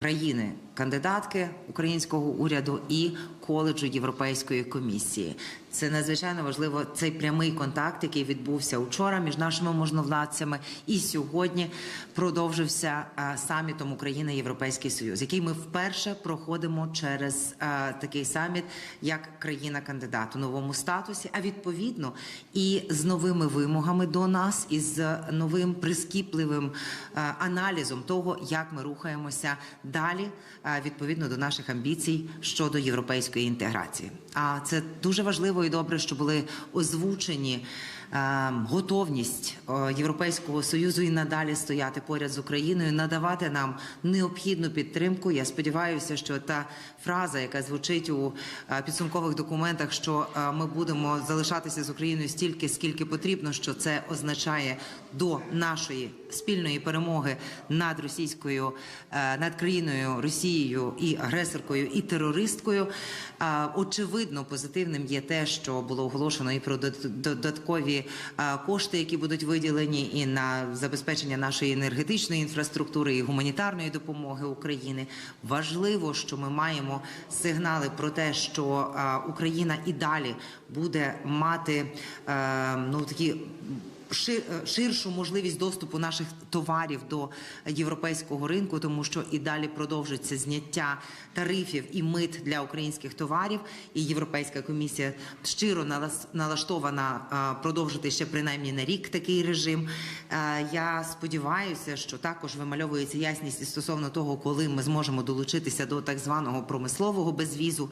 країни кандидатки українського уряду і коледжу Європейської комісії. Це надзвичайно важливо. Цей прямий контакт, який відбувся вчора між нашими можновладцями, і сьогодні продовжився а, самітом України Європейський Союз, який ми вперше проходимо через а, такий саміт як країна-кандидат у новому статусі, а відповідно і з новими вимогами до нас, і з новим прискіпливим а, аналізом того, як ми рухаємося далі відповідно до наших амбіцій щодо європейської інтеграції. А це дуже важливо і добре, що були озвучені е, готовність е, Європейського союзу і надалі стояти поряд з Україною, надавати нам необхідну підтримку. Я сподіваюся, що та фраза, яка звучить у е, підсумкових документах, що е, ми будемо залишатися з Україною стільки, скільки потрібно, що це означає до нашої спільної перемоги над російською над країною Росією і агресоркою і терористкою. Очевидно, позитивним є те, що було оголошено і про дод- додаткові е, кошти, які будуть виділені, і на забезпечення нашої енергетичної інфраструктури і гуманітарної допомоги України. Важливо, що ми маємо сигнали про те, що е, Україна і далі буде мати е, ну такі ширшу можливість доступу наших товарів до європейського ринку, тому що і далі продовжується зняття тарифів і мит для українських товарів. І Європейська комісія щиро налаштована е, продовжити ще принаймні на рік такий режим. Е, Я сподіваюся, що також вимальовується ясність і стосовно того, коли ми зможемо долучитися до так званого промислового безвізу.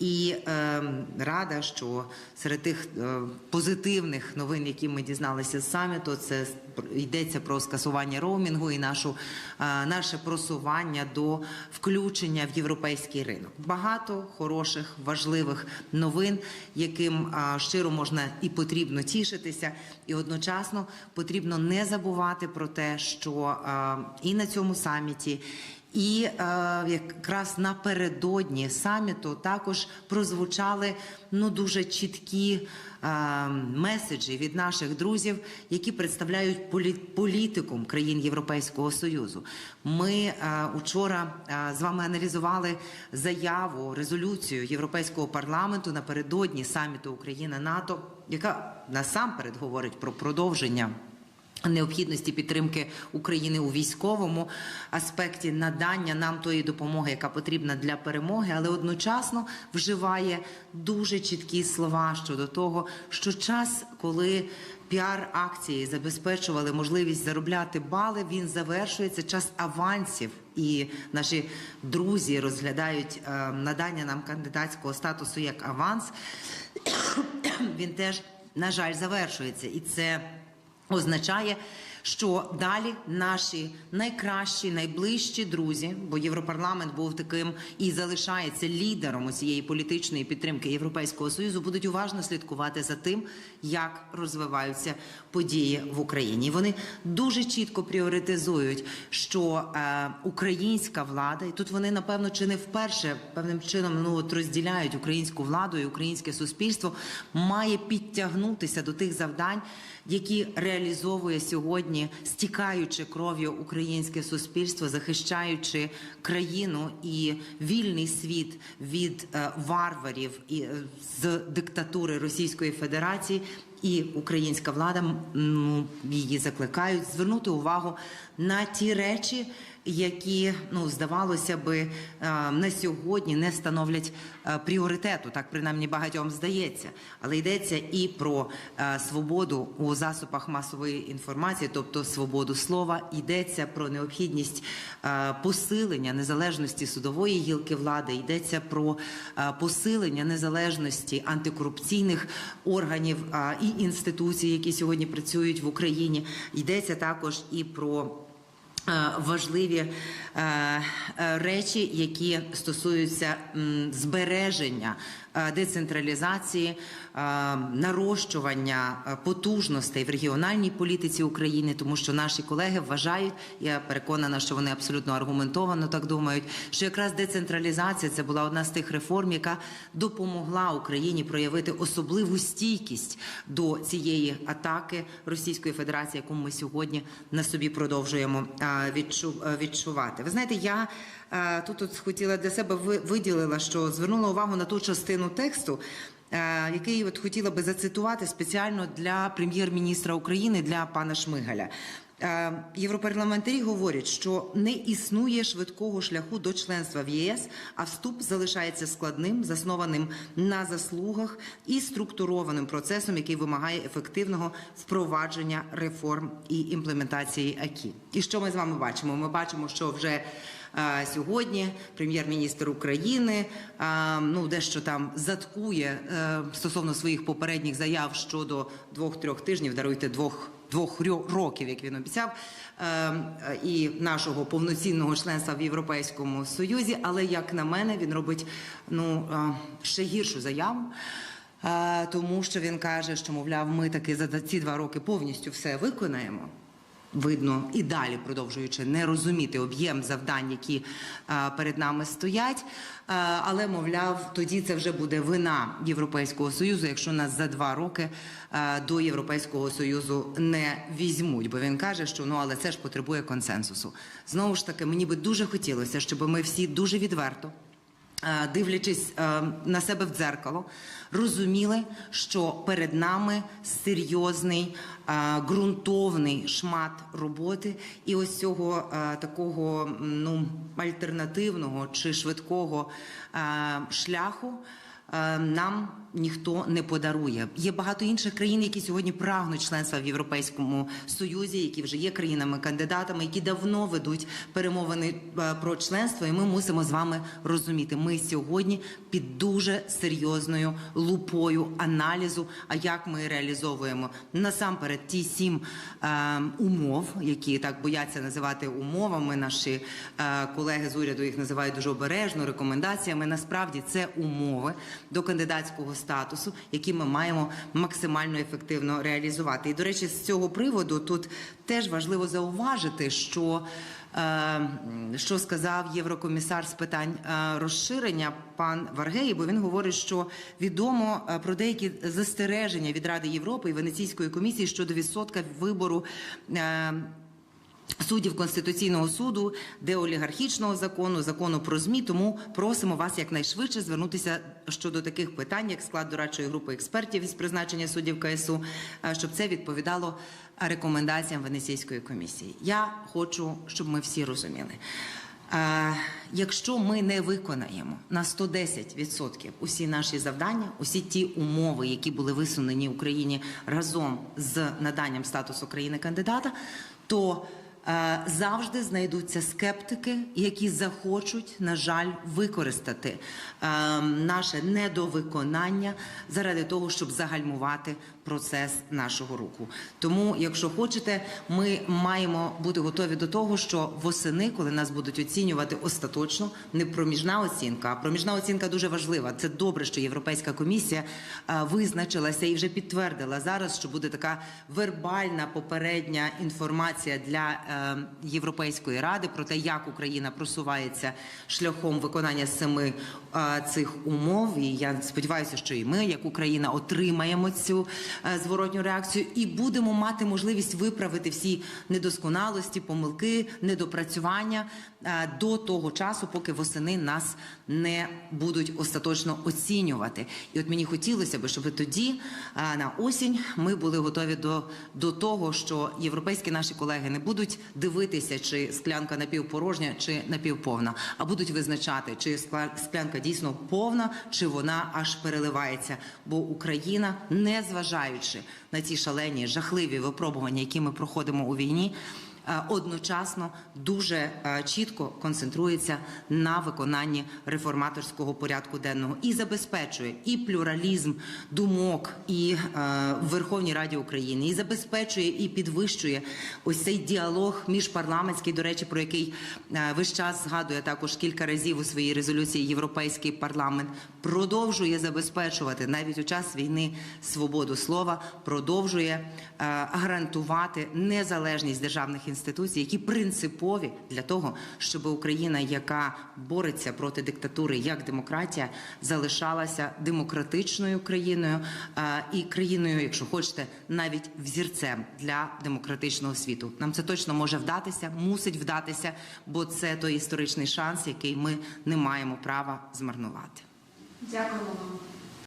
І е, рада, що серед тих е, позитивних новин, які ми дізналися з саміту, це йдеться про скасування роумінгу і нашу е, наше просування до включення в європейський ринок. Багато хороших, важливих новин, яким е, щиро можна і потрібно тішитися, і одночасно потрібно не забувати про те, що е, і на цьому саміті. І е, якраз напередодні саміту також прозвучали ну дуже чіткі е, меседжі від наших друзів, які представляють полі- політикум країн Європейського союзу. Ми е, учора е, з вами аналізували заяву, резолюцію Європейського парламенту напередодні саміту Україна НАТО, яка насамперед говорить про продовження. Необхідності підтримки України у військовому аспекті надання нам тої допомоги, яка потрібна для перемоги, але одночасно вживає дуже чіткі слова щодо того, що час, коли піар-акції забезпечували можливість заробляти бали, він завершується час авансів, і наші друзі розглядають е, надання нам кандидатського статусу як аванс. Він теж на жаль завершується, і це означає, що далі наші найкращі, найближчі друзі, бо Європарламент був таким і залишається лідером цієї політичної підтримки Європейського союзу, будуть уважно слідкувати за тим, як розвиваються події в Україні. Вони дуже чітко пріоритизують, що е, українська влада, і тут вони напевно чи не вперше певним чином ну от розділяють українську владу і українське суспільство, має підтягнутися до тих завдань, які реалізовує сьогодні, стікаючи кров'ю українське суспільство, захищаючи країну і вільний світ від е, варварів і е, з диктатури Російської Федерації. І українська влада ну, її закликають звернути увагу на ті речі, які ну здавалося би е, на сьогодні не становлять е, пріоритету, так принаймні багатьом здається. Але йдеться і про е, свободу у засобах масової інформації, тобто свободу слова, йдеться про необхідність посилення незалежності судової гілки влади, йдеться про посилення незалежності антикорупційних органів і інституцій, які сьогодні працюють в Україні. Йдеться також і про. Е, важливі е, е, речі, які стосуються збереження децентралізації, е, нарощування е, потужностей в регіональній політиці України, тому що наші колеги вважають, я переконана, що вони абсолютно аргументовано так думають, що якраз децентралізація це була одна з тих реформ, яка допомогла Україні проявити особливу стійкість до цієї атаки Російської Федерації, яку ми сьогодні на собі продовжуємо е, е, відчувати. Ви знаєте, я е, тут от хотіла для себе виділила, що звернула увагу на ту частину тексту. е, Який от хотіла би зацитувати спеціально для прем'єр-міністра України для пана Шмигаля. Е, Європарламентарі говорять, що не існує швидкого шляху до членства в ЄС, а вступ залишається складним, заснованим на заслугах і структурованим процесом, який вимагає ефективного впровадження реформ і імплементації АКІ. І що ми з вами бачимо? Ми бачимо, що вже Сьогодні прем'єр-міністр України ну дещо там заткує е, стосовно своїх попередніх заяв щодо двох-трьох тижнів, даруйте двох двох років, як він обіцяв, е, і нашого повноцінного членства в Європейському Союзі. Але як на мене, він робить ну е, ще гіршу заяву. Тому що він каже, що мовляв, ми таки за ці два роки повністю все виконаємо. Видно і далі продовжуючи не розуміти об'єм завдань, які е, перед нами стоять. Е, але мовляв, тоді це вже буде вина Європейського союзу, якщо нас за два роки е, до Європейського союзу не візьмуть. Бо він каже, що ну але це ж потребує консенсусу. Знову ж таки, мені би дуже хотілося, щоб ми всі дуже відверто дивлячись е, на себе в дзеркало, розуміли, що перед нами серйозний е, ґрунтовний шмат роботи, і ось цього е, такого ну альтернативного чи швидкого е, шляху. е, Нам ніхто не подарує. Є багато інших країн, які сьогодні прагнуть членства в Європейському Союзі, які вже є країнами-кандидатами, які давно ведуть перемовини е, про членство. І ми мусимо з вами розуміти. Ми сьогодні під дуже серйозною лупою аналізу. А як ми реалізовуємо насамперед ті сім е, умов, які так бояться називати умовами. Наші е, колеги з уряду їх називають дуже обережно рекомендаціями. Насправді це умови до кандидатського статусу, які ми маємо максимально ефективно реалізувати. І до речі, з цього приводу тут теж важливо зауважити, що е, що сказав єврокомісар з питань е, розширення пан Варгеї, бо він говорить, що відомо е, про деякі застереження від Ради Європи і Венеційської комісії щодо відсотка вибору. Суддів Конституційного суду, деолігархічного закону, закону про змі. Тому просимо вас якнайшвидше звернутися щодо таких питань, як склад дорадчої групи експертів із призначення суддів КСУ, е, щоб це відповідало рекомендаціям Венеційської комісії. Я хочу, щоб ми всі розуміли. Е, Якщо ми не виконаємо на 110% усі наші завдання, усі ті умови, які були висунені Україні разом з наданням статусу країни-кандидата, то е, завжди знайдуться скептики, які захочуть, на жаль, використати е, наше недовиконання заради того, щоб загальмувати процес нашого руху. Тому, якщо хочете, ми маємо бути готові до того, що восени, коли нас будуть оцінювати остаточно, не проміжна оцінка, а проміжна оцінка дуже важлива. Це добре, що Європейська комісія е, визначилася і вже підтвердила зараз, що буде така вербальна попередня інформація для е, Європейської ради про те, як Україна просувається шляхом виконання семи е, цих умов. І я сподіваюся, що і ми, як Україна, отримаємо цю зворотню реакцію і будемо мати можливість виправити всі недосконалості, помилки, недопрацювання е, до того часу, поки восени нас не будуть остаточно оцінювати. І от мені хотілося б, щоб тоді е, на осінь ми були готові до, до того, що європейські наші колеги не будуть дивитися, чи склянка напівпорожня, чи напівповна, а будуть визначати, чи склянка дійсно повна, чи вона аж переливається. Бо Україна, не зважаючи на ці шалені жахливі випробування, які ми проходимо у війні. Е, Одночасно дуже е, чітко концентрується на виконанні реформаторського порядку денного і забезпечує і плюралізм думок і е, в Верховній Раді України, і забезпечує і підвищує ось цей діалог міжпарламентський, до речі, про який весь час згадує також кілька разів у своїй резолюції Європейський парламент, продовжує забезпечувати навіть у час війни свободу слова, продовжує гарантувати незалежність державних інституцій, які принципові для того, щоб Україна, яка бореться проти диктатури як демократія, залишалася демократичною країною е, і країною, якщо хочете, навіть взірцем для демократичного світу. Нам це точно може вдатися, мусить вдатися, бо це той історичний шанс, який ми не маємо права змарнувати. Дякуємо вам.